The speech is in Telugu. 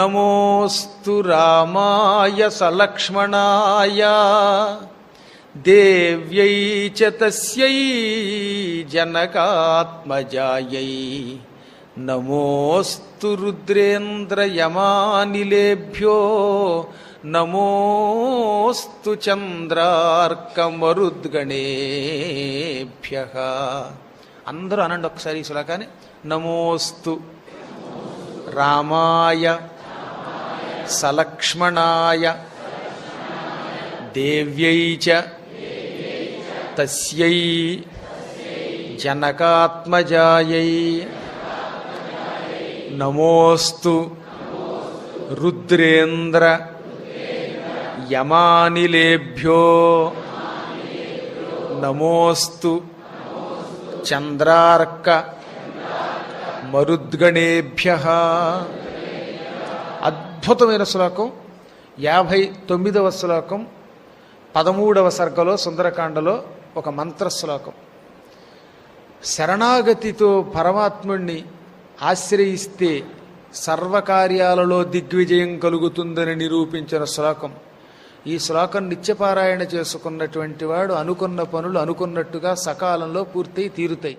నమోస్తు రామాయ సలక్ష్మణాయ దేవ్యై చ తస్యై జనకాత్మజాయై. నమోస్తు రుద్రేంద్రయమానిలేభ్యో నమోస్తు చంద్రార్కమరుద్గణేభ్య. అందరూ అనండి ఒకసారి ఈ శ్లోకాన్ని. నమోస్తు రామాయ సలక్ష్మణాయ. దేవ్యై చ. తస్యై. జనకాత్మజాయై. నమోస్తు. రుద్రేంద్ర. యమానిలేభ్యో. నమోస్తు. చంద్రార్క. మరుద్గణేభ్య. అద్భుతమైన శ్లోకం. యాభై తొమ్మిదవ శ్లోకం పదమూడవ సర్గలో సుందరకాండలో ఒక మంత్ర శ్లోకం. శరణాగతితో పరమాత్ముణ్ణి ఆశ్రయిస్తే సర్వకార్యాలలో దిగ్విజయం కలుగుతుందని నిరూపించిన శ్లోకం. ఈ శ్లోకం నిత్యపారాయణ చేసుకున్నటువంటి వాడు అనుకున్న పనులు అనుకున్నట్టుగా సకాలంలో పూర్తయి తీరుతాయి.